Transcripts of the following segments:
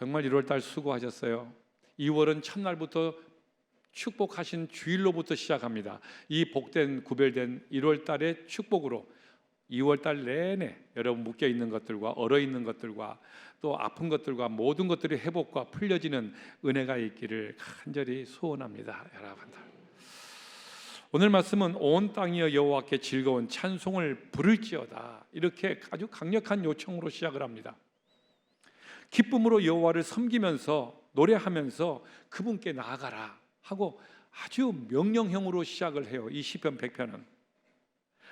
정말 1월 달 수고하셨어요. 2월은 첫날부터 축복하신 주일로부터 시작합니다. 이 복된 구별된 1월 달의 축복으로 2월 달 내내 여러분 묶여 있는 것들과 얼어 있는 것들과 또 아픈 것들과 모든 것들이 회복과 풀려지는 은혜가 있기를 간절히 소원합니다, 여러분들. 오늘 말씀은 온 땅이여 여호와께 즐거운 찬송을 부를지어다 이렇게 아주 강력한 요청으로 시작을 합니다. 기쁨으로 여호와를 섬기면서 노래하면서 그분께 나아가라 하고 아주 명령형으로 시작을 해요. 이 시편 100편은.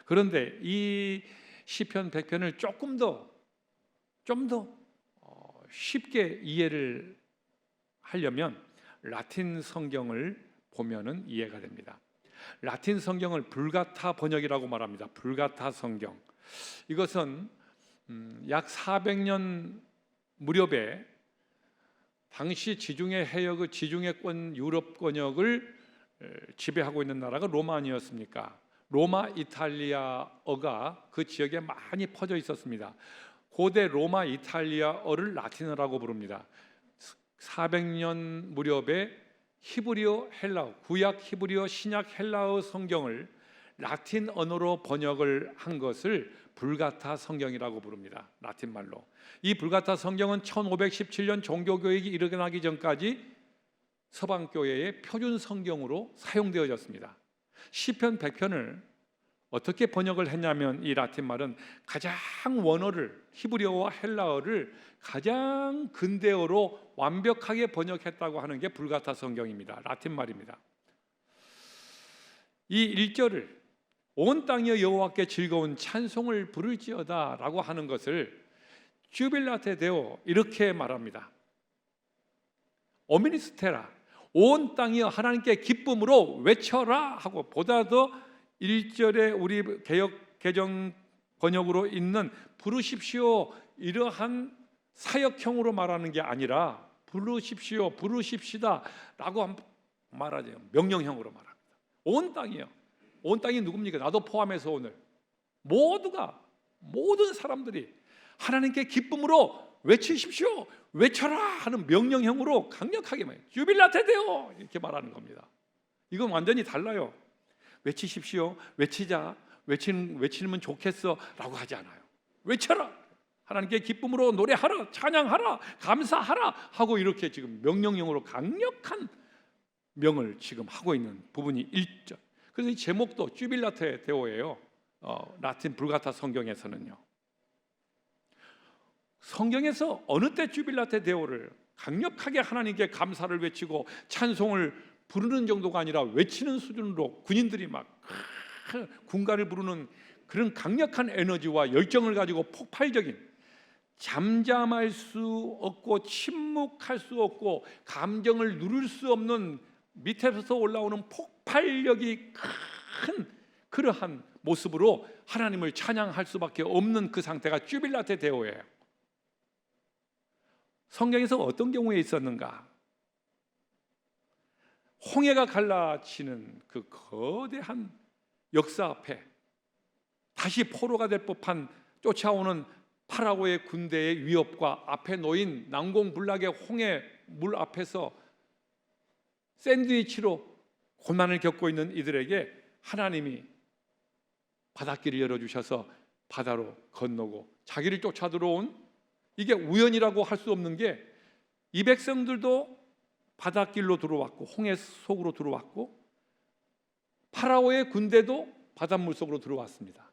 그런데 이 시편 100편을 조금 더 좀더 어, 쉽게 이해를 하려면 라틴 성경을 보면은 이해가 됩니다. 라틴 성경을 불가타 번역이라고 말합니다. 불가타 성경. 이것은 음, 약 400년 무렵에 당시 지중해 해역의 지중해권 유럽 권역을 에, 지배하고 있는 나라가 로마 아니었습니까? 로마 이탈리아어가 그 지역에 많이 퍼져 있었습니다. 고대 로마 이탈리아어를 라틴어라고 부릅니다. 400년 무렵에 히브리어 헬라어, 구약 히브리어 신약 헬라어 성경을 라틴 언어로 번역을 한 것을 불가타 성경이라고 부릅니다. 라틴 말로. 이 불가타 성경은 1517년 종교 교육이 일어나기 전까지 서방 교회의 표준 성경으로 사용되어졌습니다. 시편 100편을 어떻게 번역을 했냐면 이 라틴 말은 가장 원어를 히브리어와 헬라어를 가장 근대어로 완벽하게 번역했다고 하는 게 불가타 성경입니다. 라틴 말입니다. 이 1절을 온 땅이 여호와께 즐거운 찬송을 부를지어다라고 하는 것을 주빌라테 데오 이렇게 말합니다. 오미니스테라 온 땅이 하나님께 기쁨으로 외쳐라 하고 보다 더 1절에 우리 개혁 개정 번역으로 있는 부르십시오 이러한 사역형으로 말하는 게 아니라 부르십시오 부르십시다라고 말하죠 명령형으로 말합니다. 온 땅이요. 온 땅이 누굽니까? 나도 포함해서 오늘 모두가 모든 사람들이 하나님께 기쁨으로 외치십시오. 외쳐라 하는 명령형으로 강력하게 말해요. 주빌라테 데오 이렇게 말하는 겁니다. 이건 완전히 달라요. 외치십시오. 외치자. 외치는 외치면 좋겠어라고 하지 않아요. 외쳐라. 하나님께 기쁨으로 노래하라, 찬양하라, 감사하라 하고 이렇게 지금 명령형으로 강력한 명을 지금 하고 있는 부분이 1절. 그래서 이 제목도 주빌라테 데오예요. 어, 라틴 불가타 성경에서는요. 성경에서 어느 때 주빌라테 데오를 강력하게 하나님께 감사를 외치고 찬송을 부르는 정도가 아니라 외치는 수준으로 군인들이 막 군가를 부르는 그런 강력한 에너지와 열정을 가지고 폭발적인 잠잠할 수 없고 침묵할 수 없고 감정을 누릴 수 없는 밑에서 올라오는 폭 발력이 큰 그러한 모습으로 하나님을 찬양할 수밖에 없는 그 상태가 주빌라테 데오예요. 성경에서 어떤 경우에 있었는가? 홍해가 갈라치는 그 거대한 역사 앞에 다시 포로가 될 법한 쫓아오는 파라오의 군대의 위협과 앞에 놓인 난공불락의 홍해 물 앞에서 샌드위치로 고난을 겪고 있는 이들에게 하나님이 바닷길을 열어주셔서 바다로 건너고 자기를 쫓아 들어온 이게 우연이라고 할 수 없는 게 이 백성들도 바닷길로 들어왔고 홍해 속으로 들어왔고 파라오의 군대도 바닷물 속으로 들어왔습니다.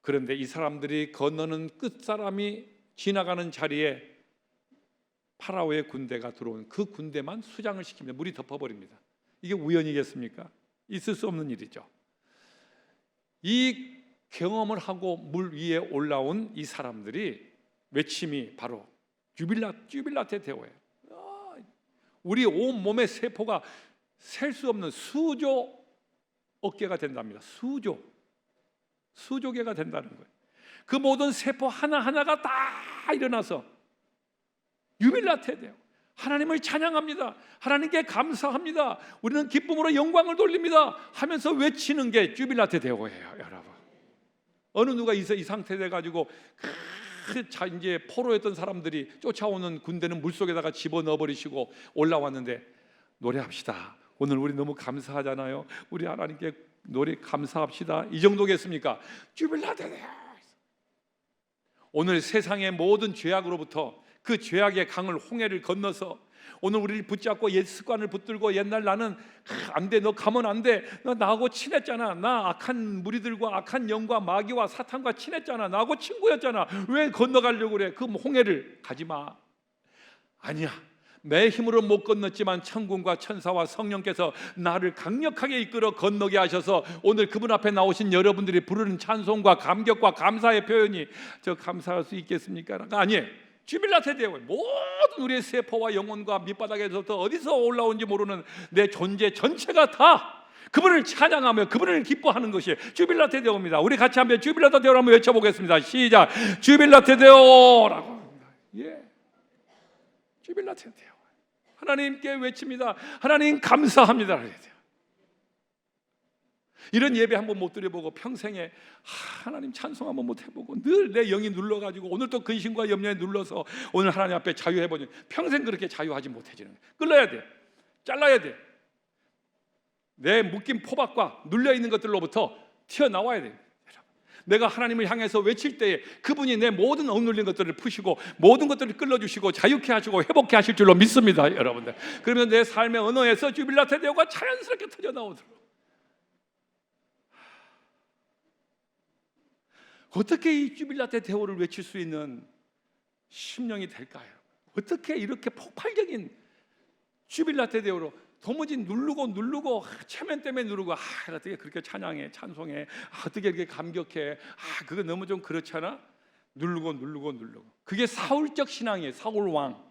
그런데 이 사람들이 건너는 끝 사람이 지나가는 자리에 파라오의 군대가 들어온 그 군대만 수장을 시킵니다. 물이 덮어버립니다. 이게 우연이겠습니까? 있을 수 없는 일이죠. 이 경험을 하고 물 위에 올라온 이 사람들이 외침이 바로 주빌라 주빌라테 데오예요. 아, 우리 온 몸의 세포가 셀 수 없는 수조 어깨가 된답니다. 수조 수조개가 된다는 거예요. 그 모든 세포 하나 하나가 다 일어나서 유빌라테 데오. 하나님을 찬양합니다. 하나님께 감사합니다. 우리는 기쁨으로 영광을 돌립니다. 하면서 외치는 게 주빌라테 데오예요, 여러분. 어느 누가 이, 이 상태 돼 가지고 그자 이제 포로였던 사람들이 쫓아오는 군대는 물 속에다가 집어 넣어 버리시고 올라왔는데 노래합시다. 오늘 우리 너무 감사하잖아요. 우리 하나님께 노래 감사합시다. 이 정도겠습니까? 주빌라데네. 오늘 세상의 모든 죄악으로부터 그 죄악의 강을 홍해를 건너서 오늘 우리를 붙잡고 옛 습관을 붙들고 옛날 나는 안 돼 너 가면 안 돼. 너 나하고 친했잖아. 나 악한 무리들과 악한 영과 마귀와 사탄과 친했잖아. 나하고 친구였잖아. 왜 건너가려고 그래? 그 홍해를 가지 마. 아니야. 내 힘으로 못 건넜지만 천군과 천사와 성령께서 나를 강력하게 이끌어 건너게 하셔서 오늘 그분 앞에 나오신 여러분들이 부르는 찬송과 감격과 감사의 표현이 저 감사할 수 있겠습니까? 아니에요. 주빌라테 대회 모든 우리의 세포와 영혼과 밑바닥에서부터 어디서 올라온지 모르는 내 존재 전체가 다 그분을 찬양하며 그분을 기뻐하는 것이 주빌라테 대오입니다. 우리 같이 한번 주빌라테 대오를 한번 외쳐보겠습니다. 시작. 주빌라테 대오라고 합니다. 예. 주빌라테 대오. 하나님께 외칩니다. 하나님 감사합니다. 이런 예배 한번 못 드려보고 평생에 하나님 찬송 한번 못 해보고 늘 내 영이 눌러가지고 오늘 또 근심과 염려에 눌러서 오늘 하나님 앞에 자유해보니 평생 그렇게 자유하지 못해지는 거예요. 끌어야 돼. 잘라야 돼. 내 묶인 포박과 눌려 있는 것들로부터 튀어나와야 돼. 내가 하나님을 향해서 외칠 때에 그분이 내 모든 억눌린 것들을 푸시고 모든 것들을 끌어주시고 자유케 하시고 회복케 하실 줄로 믿습니다, 여러분들. 그러면 내 삶의 언어에서 주빌라테 대오가 자연스럽게 터져 나오도록. 어떻게 이 주빌라테 대오를 외칠 수 있는 심령이 될까요? 어떻게 이렇게 폭발적인 주빌라테 대오로 도무지 누르고 누르고 아, 체면 때문에 누르고 아 어떻게 그렇게 찬양해 찬송해 아, 어떻게 그렇게 감격해 아 그거 너무 좀 그렇잖아? 누르고 누르고 누르고. 그게 사울적 신앙이에요 사울 왕.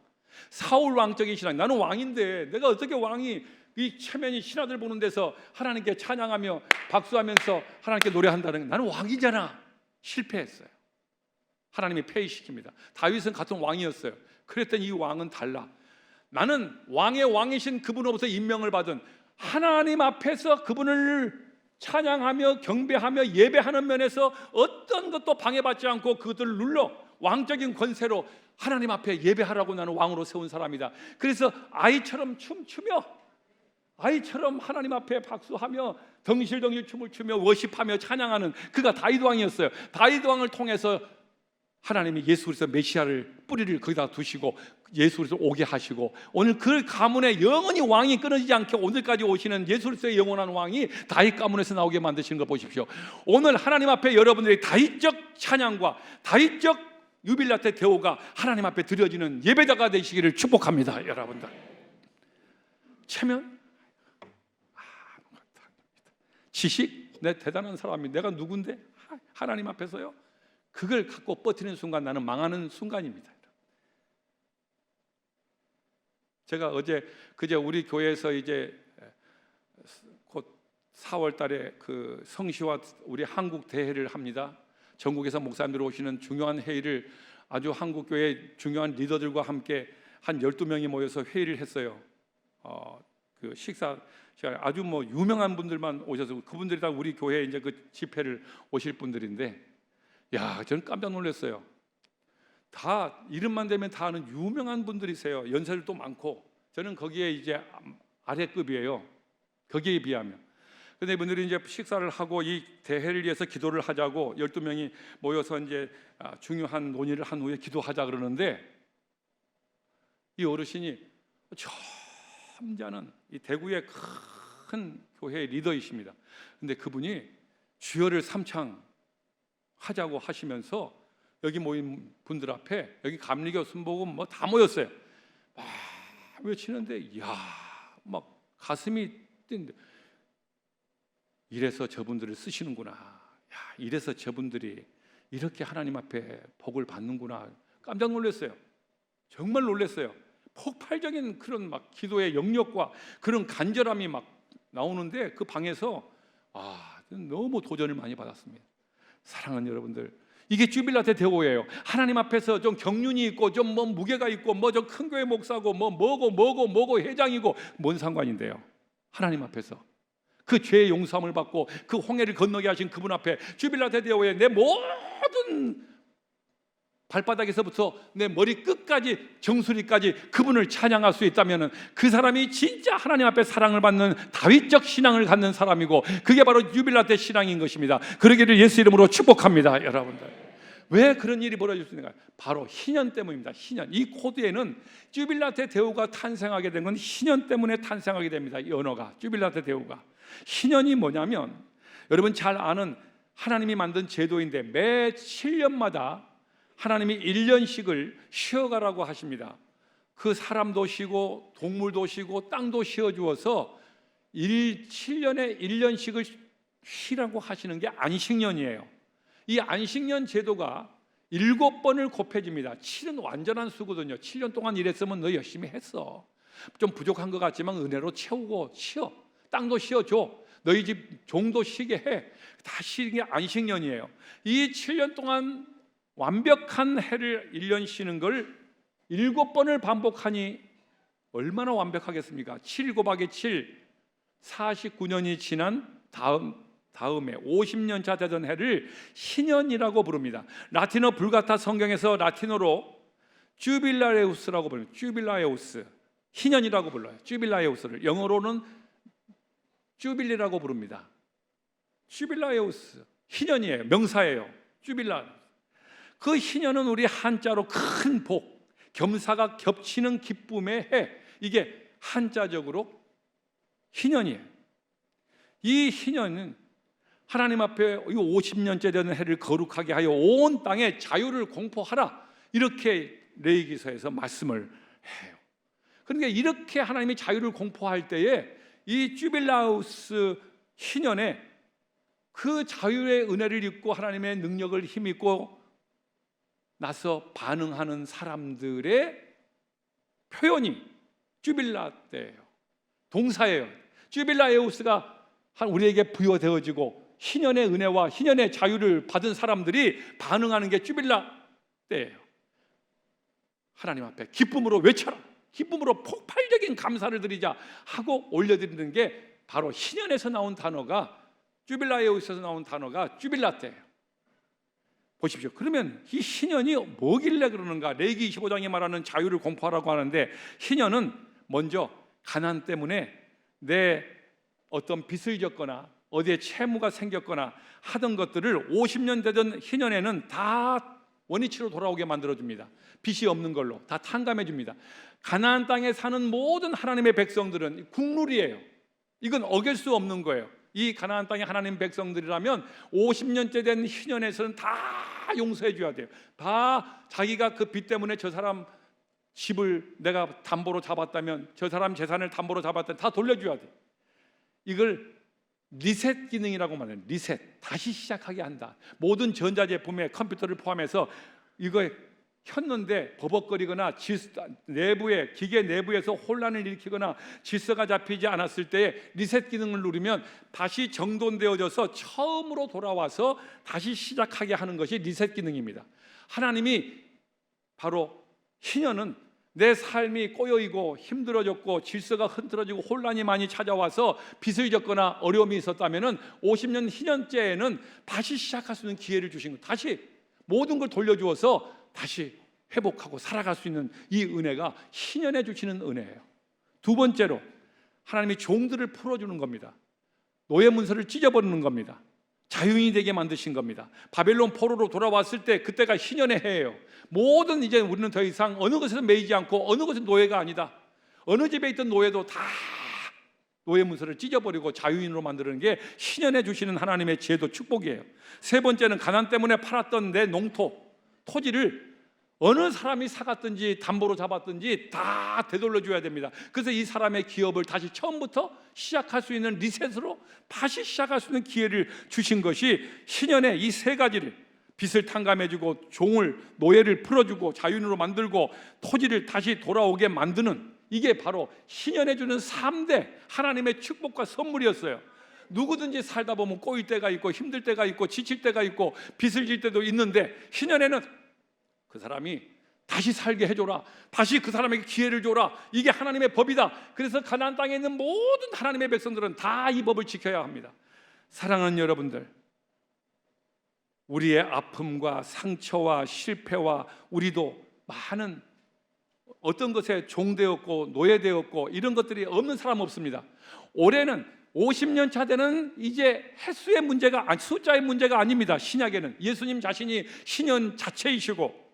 사울 왕적인 신앙. 나는 왕인데 내가 어떻게 왕이 이 체면이 신하들 보는 데서 하나님께 찬양하며 박수하면서 하나님께 노래한다는 나는 왕이잖아 실패했어요. 하나님이 폐위시킵니다. 다윗은 같은 왕이었어요. 그랬더니 이 왕은 달라. 나는 왕의 왕이신 그분으로부터 임명을 받은 하나님 앞에서 그분을 찬양하며 경배하며 예배하는 면에서 어떤 것도 방해받지 않고 그것들을 눌러 왕적인 권세로 하나님 앞에 예배하라고 나는 왕으로 세운 사람이다. 그래서 아이처럼 춤추며 아이처럼 하나님 앞에 박수하며 덩실덩실 춤을 추며 워십하며 찬양하는 그가 다윗 왕이었어요. 다윗 왕을 통해서 하나님이 예수 그리스도 메시아를 뿌리를 거기다 두시고 예수 그리스도 오게 하시고 오늘 그 가문에 영원히 왕이 끊어지지 않게 오늘까지 오시는 예수 그리스도의 영원한 왕이 다윗 가문에서 나오게 만드시는 거 보십시오. 오늘 하나님 앞에 여러분들이 다윗적 찬양과 다윗적 유빌라테 대오가 하나님 앞에 드려지는 예배자가 되시기를 축복합니다, 여러분들. 체면 아무것도 아닙니다. 지식 내 대단한 사람이 내가 누군데 하나님 앞에서요. 그걸 갖고 버티는 순간 나는 망하는 순간입니다. 제가 어제 그제 우리 교회에서 이제 곧 4월 달에 그 성시와 우리 한국 대회를 합니다. 전국에서 목사님들 오시는 중요한 회의를 아주 한국 교회 중요한 리더들과 함께 한 12명이 모여서 회의를 했어요. 어, 그 식사 아주 뭐 유명한 분들만 오셔서 그분들이 다 우리 교회 이제 그 집회를 오실 분들인데 야, 저는 깜짝 놀랐어요. 다 이름만 되면 다 아는 유명한 분들이세요. 연세들도 많고 저는 거기에 이제 아래급이에요. 거기에 비하면. 근데 이분들이 이제 식사를 하고 이 대회를 위해서 기도를 하자고 12명이 모여서 이제 아, 중요한 논의를 한 후에 기도하자 그러는데 이 어르신이 점잖은 이 대구의 큰 교회의 리더이십니다. 근데 그분이 주여를 삼창 하자고 하시면서 여기 모인 분들 앞에 여기 감리교 순복음 뭐 다 모였어요. 막 외치는데 야 막 가슴이 뛴데 이래서 저분들을 쓰시는구나. 야 이래서 저분들이 이렇게 하나님 앞에 복을 받는구나. 깜짝 놀랐어요. 정말 놀랐어요. 폭발적인 그런 막 기도의 영역과 그런 간절함이 막 나오는데 그 방에서 아 너무 도전을 많이 받았습니다. 사랑하는 여러분들, 이게 주빌라테 대오예요. 하나님 앞에서 좀 경륜이 있고 좀 뭐 무게가 있고 뭐좀큰 교회 목사고 뭐 뭐고 뭐고 뭐고 회장이고 뭔 상관인데요. 하나님 앞에서 그 죄의 용서함을 받고 그 홍해를 건너게 하신 그분 앞에 주빌라테 대오에 내 모든 발바닥에서부터 내 머리 끝까지 정수리까지 그분을 찬양할 수 있다면 그 사람이 진짜 하나님 앞에 사랑을 받는 다윗적 신앙을 갖는 사람이고 그게 바로 유빌라 때 신앙인 것입니다. 그러기를 예수 이름으로 축복합니다, 여러분들. 왜 그런 일이 벌어질 수 있는가? 바로 희년 때문입니다. 희년. 이 코드에는 주빌라테 대우가 탄생하게 된 건 희년 때문에 탄생하게 됩니다. 이 언어가 주빌라테 대우가. 희년이 뭐냐면 여러분 잘 아는 하나님이 만든 제도인데 매 7년마다 하나님이 1년씩을 쉬어가라고 하십니다. 그 사람도 쉬고 동물도 쉬고 땅도 쉬어 주어서 1 7년에 1년씩을 쉬라고 하시는 게 안식년이에요. 이 안식년 제도가 일곱 번을 곱해집니다. 7은 완전한 수거든요. 7년 동안 일했으면 너 열심히 했어. 좀 부족한 것 같지만 은혜로 채우고 쉬어. 땅도 쉬어줘. 너희 집 종도 쉬게 해. 다 쉬는 게 안식년이에요. 이 7년 동안 완벽한 해를 1년 쉬는 걸 일곱 번을 반복하니 얼마나 완벽하겠습니까? 7 곱하기 7 49년이 지난 다음 다음에 50년 차 되던 해를 신년이라고 부릅니다. 라틴어 불가타 성경에서 라틴어로 주빌라레우스라고 부릅니다. 주빌라에우스. 희년이라고 불러요. 주빌라에우스를 영어로는 주빌리라고 부릅니다. 주빌라에우스. 희년이에요. 명사예요. 주빌라. 그 희년은 우리 한자로 큰 복, 겸사가 겹치는 기쁨의 해. 이게 한자적으로 희년이에요. 이 희년은 하나님 앞에 이 50년째 되는 해를 거룩하게 하여 온 땅에 자유를 공포하라. 이렇게 레이기서에서 말씀을 해요. 그러니까 이렇게 하나님이 자유를 공포할 때에 이 주빌라우스 희년에 그 자유의 은혜를 입고 하나님의 능력을 힘입고 나서 반응하는 사람들의 표현이 주빌라 때예요. 동사예요. 주빌라 에우스가 우리에게 부여되어지고 희년의 은혜와 희년의 자유를 받은 사람들이 반응하는 게 주빌라 때예요. 하나님 앞에 기쁨으로 외쳐라. 기쁨으로 폭발적인 감사를 드리자 하고 올려드리는 게 바로 희년에서 나온 단어가 주빌라 에우스에서 나온 단어가 주빌라 때예요. 보십시오. 그러면 이 희년이 뭐길래 그러는가? 레기 25장에 말하는 자유를 공포하라고 하는데 희년은 먼저 가난 때문에 내 어떤 빚을 졌거나 어디에 채무가 생겼거나 하던 것들을 50년 되던 희년에는 다 원위치로 돌아오게 만들어 줍니다. 빚이 없는 걸로 다 탕감해 줍니다. 가나안 땅에 사는 모든 하나님의 백성들은 국룰이에요. 이건 어길 수 없는 거예요. 이 가나안 땅의 하나님 백성들이라면 50년째 된 희년에서는 다 용서해 줘야 돼요. 다 자기가 그 빚 때문에 저 사람 집을 내가 담보로 잡았다면 저 사람 재산을 담보로 잡았다면 다 돌려줘야 돼. 이걸 리셋 기능이라고 말해요. 리셋. 다시 시작하게 한다. 모든 전자제품에 컴퓨터를 포함해서 이거 켰는데 버벅거리거나 질서, 내부에 기계 내부에서 혼란을 일으키거나 질서가 잡히지 않았을 때 리셋 기능을 누르면 다시 정돈되어져서 처음으로 돌아와서 다시 시작하게 하는 것이 리셋 기능입니다. 하나님이 바로 희년은 내 삶이 꼬여있고 힘들어졌고 질서가 흐트러지고 혼란이 많이 찾아와서 빚을 졌거나 어려움이 있었다면은 50년 희년째에는 다시 시작할 수 있는 기회를 주신 거. 다시 모든 걸 돌려주어서 다시 회복하고 살아갈 수 있는 이 은혜가 희년해 주시는 은혜예요. 두 번째로 하나님이 종들을 풀어주는 겁니다. 노예 문서를 찢어버리는 겁니다. 자유인이 되게 만드신 겁니다. 바벨론 포로로 돌아왔을 때 그때가 희년의 해예요. 모든 이제 우리는 더 이상 어느 것에서 매이지 않고 어느 것은 노예가 아니다. 어느 집에 있던 노예도 다 노예 문서를 찢어버리고 자유인으로 만드는 게 희년해 주시는 하나님의 지혜도 축복이에요. 세 번째는 가난 때문에 팔았던 내 농토, 토지를 어느 사람이 사갔든지 담보로 잡았든지 다 되돌려 줘야 됩니다. 그래서 이 사람의 기업을 다시 처음부터 시작할 수 있는 리셋으로 다시 시작할 수 있는 기회를 주신 것이 신년의 이세 가지를 빚을 탕감해주고 종을 노예를 풀어주고 자유인으로 만들고 토지를 다시 돌아오게 만드는 이게 바로 신년해 주는 3대 하나님의 축복과 선물이었어요. 누구든지 살다 보면 꼬일 때가 있고 힘들 때가 있고 지칠 때가 있고 빚을 질 때도 있는데 신년에는 그 사람이 다시 살게 해줘라. 다시 그 사람에게 기회를 줘라. 이게 하나님의 법이다. 그래서 가나안 땅에 있는 모든 하나님의 백성들은 다 이 법을 지켜야 합니다. 사랑하는 여러분들, 우리의 아픔과 상처와 실패와 우리도 많은 어떤 것에 종되었고 노예되었고 이런 것들이 없는 사람 없습니다. 올해는 50년 차 되는 이제 횟수의 문제가 아니 숫자의 문제가 아닙니다. 신약에는 예수님 자신이 신년 자체이시고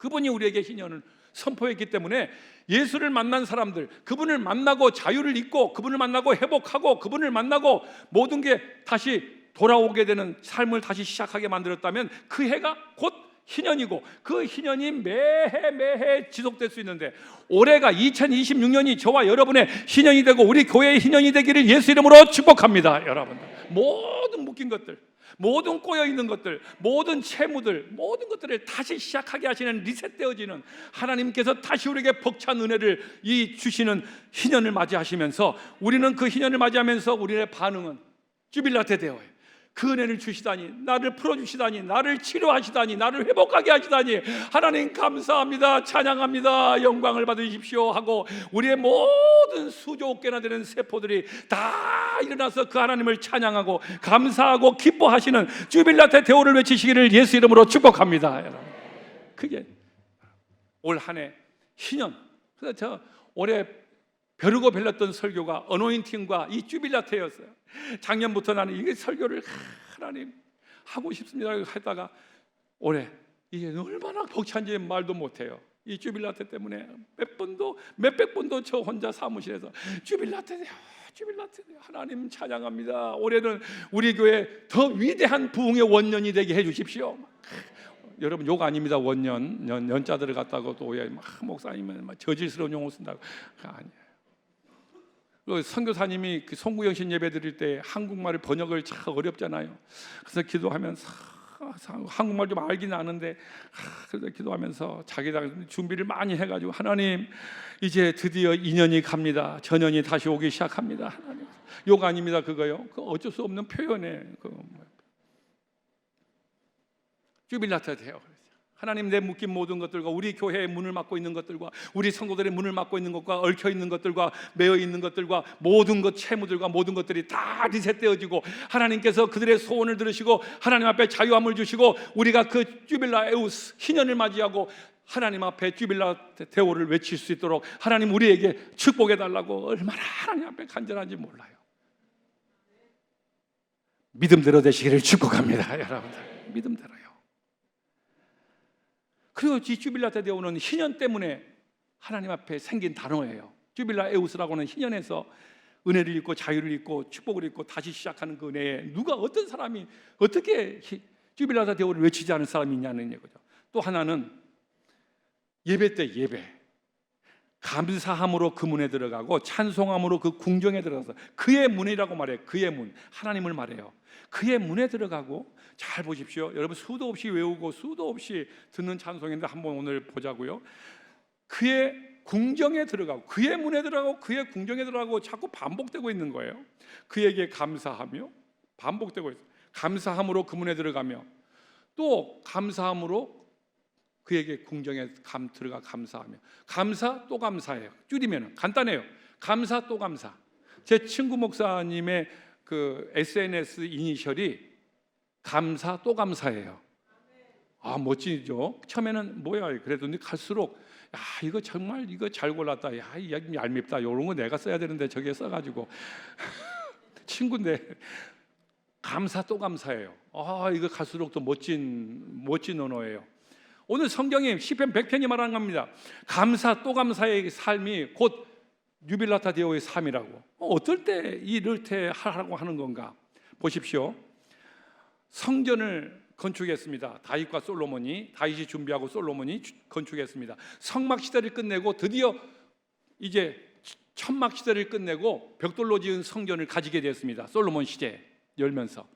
그분이 우리에게 신년을 선포했기 때문에 예수를 만난 사람들, 그분을 만나고 자유를 잊고 그분을 만나고 회복하고 그분을 만나고 모든 게 다시 돌아오게 되는 삶을 다시 시작하게 만들었다면 그 해가 곧 희년이고 그 희년이 매해 매해 지속될 수 있는데 올해가 2026년이 저와 여러분의 희년이 되고 우리 교회의 희년이 되기를 예수 이름으로 축복합니다, 여러분들. 모든 묶인 것들, 모든 꼬여 있는 것들, 모든 채무들, 모든 것들을 다시 시작하게 하시는 리셋되어지는 하나님께서 다시 우리에게 벅찬 은혜를 이 주시는 희년을 맞이하시면서 우리는 그 희년을 맞이하면서 우리의 반응은 주빌라테 되어요. 그 은혜를 주시다니 나를 풀어주시다니 나를 치료하시다니 나를 회복하게 하시다니 하나님 감사합니다. 찬양합니다. 영광을 받으십시오 하고 우리의 모든 수조 개나 되는 세포들이 다 일어나서 그 하나님을 찬양하고 감사하고 기뻐하시는 주빌라테 대오를 외치시기를 예수 이름으로 축복합니다 그게 올 한해 희년. 그래서 저 올해 벼르고 별렀던 설교가 어노인팅과 이 주빌라테였어요. 작년부터 나는 이게 설교를 하나님 하고 싶습니다 하다가 올해 이게 얼마나 벅찬지 말도 못해요. 이 주빌라테 때문에 몇 번도 몇백 번도 저 혼자 사무실에서 주빌라테 주빌라테 하나님 찬양합니다. 올해는 우리 교회 더 위대한 부흥의 원년이 되게 해 주십시오. 여러분 욕 아닙니다 원년 연, 연자들을 갖다가 또 오해 막 목사님은 막 저질스러운 용어 쓴다고. 그 선교사님이 그 송구영신 예배 드릴 때 한국말을 번역을 참 어렵잖아요. 그래서 기도하면서 아, 한국말 좀 알긴 아는데 아, 그래서 기도하면서 자기당 준비를 많이 해가지고 하나님 이제 드디어 2년이 갑니다. 전년이 다시 오기 시작합니다. 하나님 욕 아닙니다 그거요. 그 어쩔 수 없는 표현에 그 주빌라트 돼요. 하나님 내 묶인 모든 것들과 우리 교회의 문을 막고 있는 것들과 우리 성도들의 문을 막고 있는 것과 얽혀 있는 것들과 매여 있는 것들과 모든 것 채무들과 모든 것들이 다 리셋되어지고 하나님께서 그들의 소원을 들으시고 하나님 앞에 자유함을 주시고 우리가 그 주빌라 에우스 희년을 맞이하고 하나님 앞에 주빌라 대오를 외칠 수 있도록 하나님 우리에게 축복해 달라고 얼마나 하나님 앞에 간절한지 몰라요. 믿음대로 되시기를 축복합니다, 여러분들. 믿음대로요. 그리고 이 주빌라테 데오는 희년 때문에 하나님 앞에 생긴 단어예요. 주빌라 에우스라고는 희년에서 은혜를 입고 자유를 입고 축복을 입고 다시 시작하는 그 은혜에 누가 어떤 사람이 어떻게 주빌라타 데오를 외치지 않은 사람이 있냐는 얘기죠. 또 하나는 예배 때 예배. 감사함으로 그 문에 들어가고 찬송함으로 그 궁정에 들어가서 그의 문이라고 말해요. 그의 문. 하나님을 말해요. 그의 문에 들어가고 잘 보십시오. 여러분 수도 없이 외우고 수도 없이 듣는 찬송인데 한번 오늘 보자고요. 그의 궁정에 들어가고 그의 문에 들어가고 그의 궁정에 들어가고 자꾸 반복되고 있는 거예요. 그에게 감사하며 반복되고 있어요. 감사함으로 그 문에 들어가며 또 감사함으로 그에게 궁정에 감 들어가 감사하며 감사 또 감사해요. 줄이면 간단해요. 감사 또 감사. 제 친구 목사님의 그 SNS 이니셜이 감사 또 감사해요. 아 멋지죠. 처음에는 뭐야 그래도 갈수록 야 이거 정말 이거 잘 골랐다. 야 얄밉다. 이런 거 내가 써야 되는데 저게 써가지고 친구인데 감사 또 감사해요. 아 이거 갈수록 또 멋진 멋진 언어예요. 오늘 성경에 시편 100편이 말하는 겁니다. 감사 또 감사의 삶이 곧 유빌라타 디오의 삶이라고. 어떨 때 이를 때 하라고 하는 건가? 보십시오. 성전을 건축했습니다. 다윗과 솔로몬이 다윗이 준비하고 솔로몬이 건축했습니다. 성막 시대를 끝내고 드디어 이제 천막 시대를 끝내고 벽돌로 지은 성전을 가지게 되었습니다. 솔로몬 시대 열면서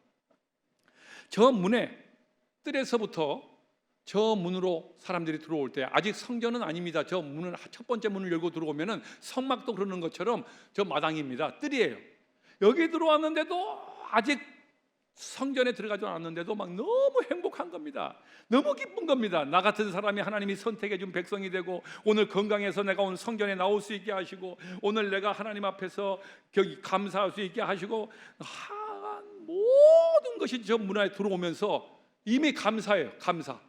저 문에 뜰에서부터 저 문으로 사람들이 들어올 때 아직 성전은 아닙니다. 저 문을 첫 번째 문을 열고 들어오면은 성막도 그러는 것처럼 저 마당입니다. 뜰이에요. 여기 들어왔는데도 아직 성전에 들어가지 않았는데도 막 너무 행복한 겁니다. 너무 기쁜 겁니다. 나 같은 사람이 하나님이 선택해 준 백성이 되고 오늘 건강해서 내가 오늘 성전에 나올 수 있게 하시고 오늘 내가 하나님 앞에서 감사할 수 있게 하시고 모든 것이 저 문화에 들어오면서 이미 감사해요. 감사.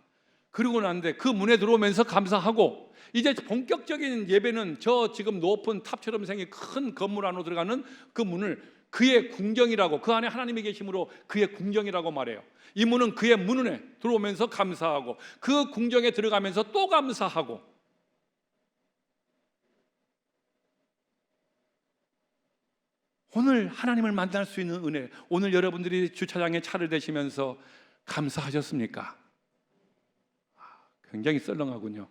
그러고 난데 그 문에 들어오면서 감사하고 이제 본격적인 예배는 저 지금 높은 탑처럼 생긴 큰 건물 안으로 들어가는 그 문을 그의 궁정이라고 그 안에 하나님이 계심으로 그의 궁정이라고 말해요. 이 문은 그의 문에 들어오면서 감사하고 그 궁정에 들어가면서 또 감사하고 오늘 하나님을 만날 수 있는 은혜 오늘 여러분들이 주차장에 차를 대시면서 감사하셨습니까? 아, 굉장히 썰렁하군요.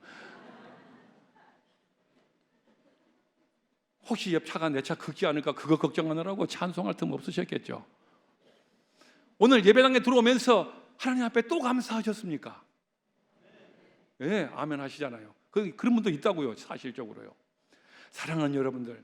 혹시 옆 차가 내 차 긁지 않을까 그거 걱정하느라고 찬송할 틈 없으셨겠죠. 오늘 예배당에 들어오면서 하나님 앞에 또 감사하셨습니까? 예, 네, 아멘 하시잖아요. 그, 그런 분도 있다고요, 사실적으로요. 사랑하는 여러분들,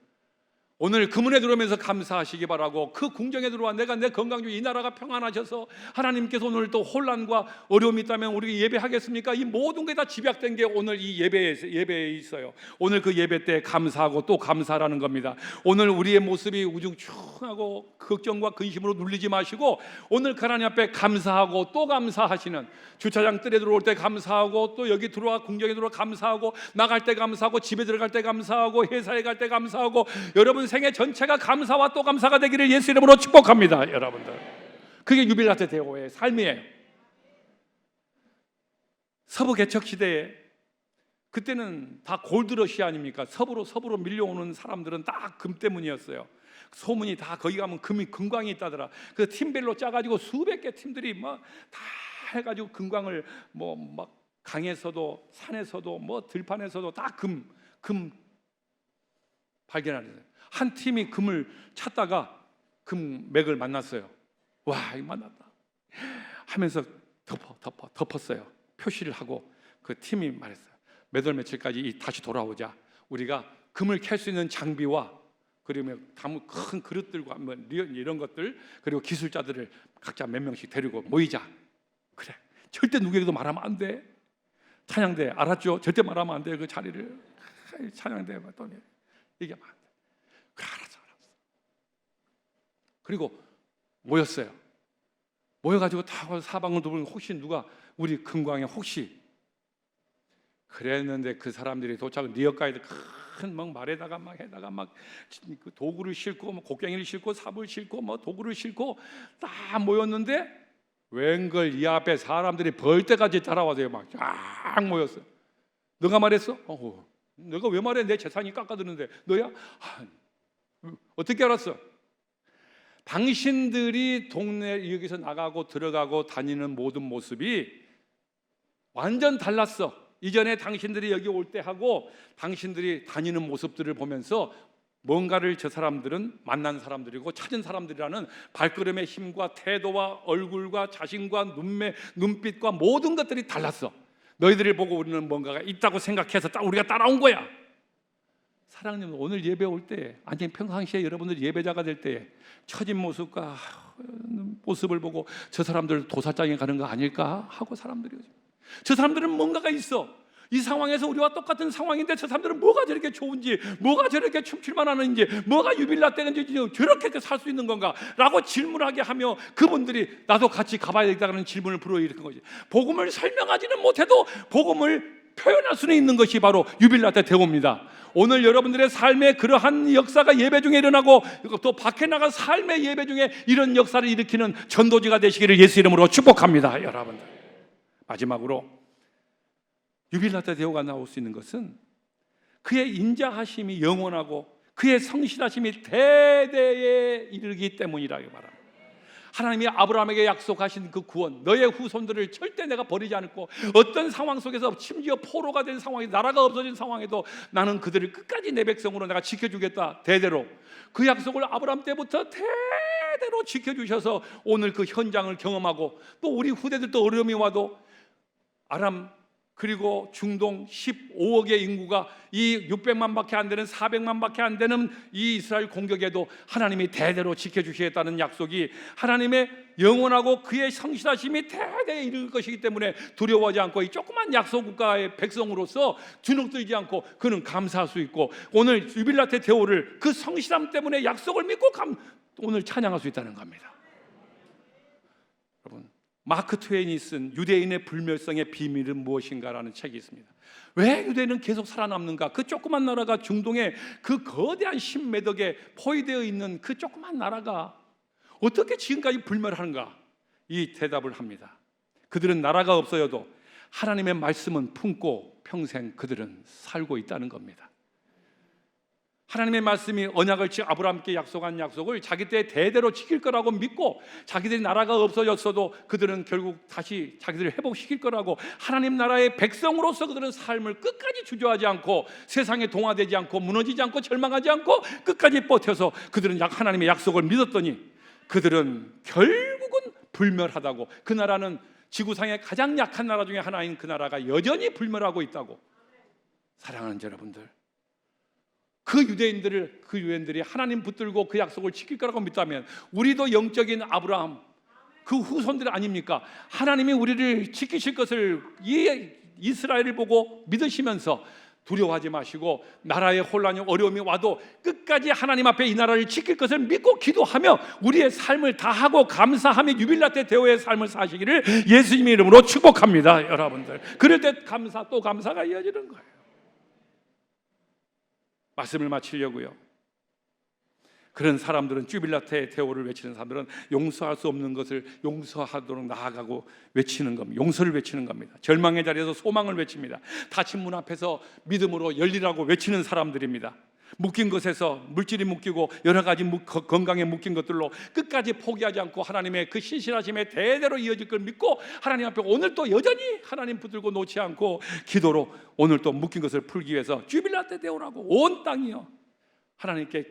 오늘 그 문에 들어오면서 감사하시기 바라고 그 궁정에 들어와 내가 내 건강 중에 이 나라가 평안하셔서 하나님께서 오늘 또 혼란과 어려움이 있다면 우리 예배하겠습니까? 이 모든 게 다 집약된 게 오늘 이 예배에 예배에 있어요. 오늘 그 예배 때 감사하고 또 감사라는 겁니다. 오늘 우리의 모습이 우중충하고 걱정과 근심으로 눌리지 마시고 오늘 그 하나님 앞에 감사하고 또 감사하시는 주차장 뜰에 들어올 때 감사하고 또 여기 들어와 궁정에 들어와 감사하고 나갈 때 감사하고 집에 들어갈 때 감사하고 회사에 갈 때 감사하고 여러분 생애 전체가 감사와 또 감사가 되기를 예수 이름으로 축복합니다, 여러분들. 그게 유빌라테 대오의 삶이에요. 서부 개척 시대에 그때는 다 골드러시 아닙니까? 서부로 서부로 밀려오는 사람들은 다 금 때문이었어요. 소문이 다 거기 가면 금이 금광이 있다더라. 그 팀별로 짜가지고 수백 개 팀들이 뭐다 해가지고 금광을 뭐 막 강에서도 산에서도 뭐 들판에서도 다 금 금 발견하는 한 팀이 금을 찾다가 금맥을 만났어요. 와, 이 만났다. 하면서 덮어, 덮어, 덮었어요. 표시를 하고 그 팀이 말했어요. 몇월 며칠까지 다시 돌아오자. 우리가 금을 캘 수 있는 장비와 그리고 담은 큰 그릇들과 뭐 이런 것들 그리고 기술자들을 각자 몇 명씩 데리고 모이자. 그래. 절대 누구에게도 말하면 안 돼. 찬양대 알았죠? 절대 말하면 안 돼. 그 자리를 찬양대 봤더니 이게 막 알았어 알았어. 그리고 모였어요. 모여가지고 다 사방을 돌고 혹시 누가 우리 금광에 혹시 그랬는데 그 사람들이 도착을 니역가에도 큰막 말에다가 막 해다가 막그 도구를 싣고 뭐 곡괭이를 싣고 삽을 싣고 뭐 도구를 싣고 다 모였는데 웬걸 이 앞에 사람들이 벌 때까지 따라와서요 막쫙 모였어. 너가 말했어? 어, 너가 왜 말해? 내 재산이 깎아드는데 너야? 아, 어떻게 알았어? 당신들이 동네 여기서 나가고 들어가고 다니는 모든 모습이 완전 달랐어. 이전에 당신들이 여기 올 때 하고 당신들이 다니는 모습들을 보면서 뭔가를 저 사람들은 만난 사람들이고 찾은 사람들이라는 발걸음의 힘과 태도와 얼굴과 자신과 눈매, 눈빛과 모든 것들이 달랐어. 너희들을 보고 우리는 뭔가가 있다고 생각해서 우리가 따라온 거야. 사랑님 오늘 예배 올 때, 아니 평상시에 여러분들 예배자가 될 때 처진 모습과 모습을 보고 저 사람들 도살장에 가는 거 아닐까 하고 사람들이 저 사람들은 뭔가가 있어. 이 상황에서 우리와 똑같은 상황인데 저 사람들은 뭐가 저렇게 좋은지, 뭐가 저렇게 춤출만 하는지, 뭐가 유빌라 때는지 저렇게 살 수 있는 건가? 라고 질문하게 하며 그분들이 나도 같이 가봐야 되겠다는 질문을 불어일으킨 거지. 복음을 설명하지는 못해도 복음을 표현할 수는 있는 것이 바로 유빌라 때 대오입니다. 오늘 여러분들의 삶에 그러한 역사가 예배 중에 일어나고 또 밖에 나가 삶의 예배 중에 이런 역사를 일으키는 전도지가 되시기를 예수 이름으로 축복합니다, 여러분들. 마지막으로 유빌라테 대오가 나올 수 있는 것은 그의 인자하심이 영원하고 그의 성실하심이 대대에 이르기 때문이라고 말합니다. 하나님이 아브라함에게 약속하신 그 구원, 너의 후손들을 절대 내가 버리지 않고 어떤 상황 속에서 심지어 포로가 된 상황에 나라가 없어진 상황에도 나는 그들을 끝까지 내 백성으로 내가 지켜주겠다. 대대로. 그 약속을 아브라함 때부터 대대로 지켜주셔서 오늘 그 현장을 경험하고 또 우리 후대들도 어려움이 와도 아람 그리고 중동 15억의 인구가 이 600만밖에 안 되는 400만밖에 안 되는 이 이스라엘 공격에도 하나님이 대대로 지켜주시겠다는 약속이 하나님의 영원하고 그의 성실하심이 대대에 이를 것이기 때문에 두려워하지 않고 이 조그만 약속 국가의 백성으로서 주눅들지 않고 그는 감사할 수 있고 오늘 유빌라테 대오를 그 성실함 때문에 약속을 믿고 감, 오늘 찬양할 수 있다는 겁니다. 마크 트웨인이 쓴 유대인의 불멸성의 비밀은 무엇인가라는 책이 있습니다. 왜 유대인은 계속 살아남는가? 그 조그만 나라가 중동의 그 거대한 신매덕에 포위되어 있는 그 조그만 나라가 어떻게 지금까지 불멸하는가? 이 대답을 합니다. 그들은 나라가 없어여도 하나님의 말씀은 품고 평생 그들은 살고 있다는 겁니다. 하나님의 말씀이 언약을 지 아브라함께 약속한 약속을 자기 때 대대로 지킬 거라고 믿고 자기들이 나라가 없어졌어도 그들은 결국 다시 자기들을 회복시킬 거라고 하나님 나라의 백성으로서 그들은 삶을 끝까지 주저하지 않고 세상에 동화되지 않고 무너지지 않고 절망하지 않고 끝까지 버텨서 그들은 약 하나님의 약속을 믿었더니 그들은 결국은 불멸하다고 그 나라는 지구상의 가장 약한 나라 중에 하나인 그 나라가 여전히 불멸하고 있다고. 사랑하는 여러분들 그 유대인들을 그 유대인들이 하나님 붙들고 그 약속을 지킬 거라고 믿다면 우리도 영적인 아브라함 그 후손들 아닙니까? 하나님이 우리를 지키실 것을 이 이스라엘을 보고 믿으시면서 두려워하지 마시고 나라의 혼란이 어려움이 와도 끝까지 하나님 앞에 이 나라를 지킬 것을 믿고 기도하며 우리의 삶을 다하고 감사하며 유빌라테 대오의 삶을 사시기를 예수님 이름으로 축복합니다, 여러분들. 그럴 때 감사 또 감사가 이어지는 거예요. 말씀을 마치려고요. 그런 사람들은 주빌라테 대오를 외치는 사람들은 용서할 수 없는 것을 용서하도록 나아가고 외치는 겁니다. 용서를 외치는 겁니다. 절망의 자리에서 소망을 외칩니다. 닫힌 문 앞에서 믿음으로 열리라고 외치는 사람들입니다. 묶인 것에서 물질이 묶이고 여러 가지 건강에 묶인 것들로 끝까지 포기하지 않고 하나님의 그 신실하심에 대대로 이어질 걸 믿고 하나님 앞에 오늘 또 여전히 하나님 붙들고 놓지 않고 기도로 오늘 또 묶인 것을 풀기 위해서 주빌라테 대오라고 온 땅이요 하나님께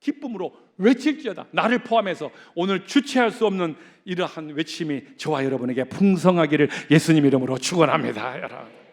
기쁨으로 외칠지어다 나를 포함해서 오늘 주체할 수 없는 이러한 외침이 저와 여러분에게 풍성하기를 예수님 이름으로 축원합니다 여러분.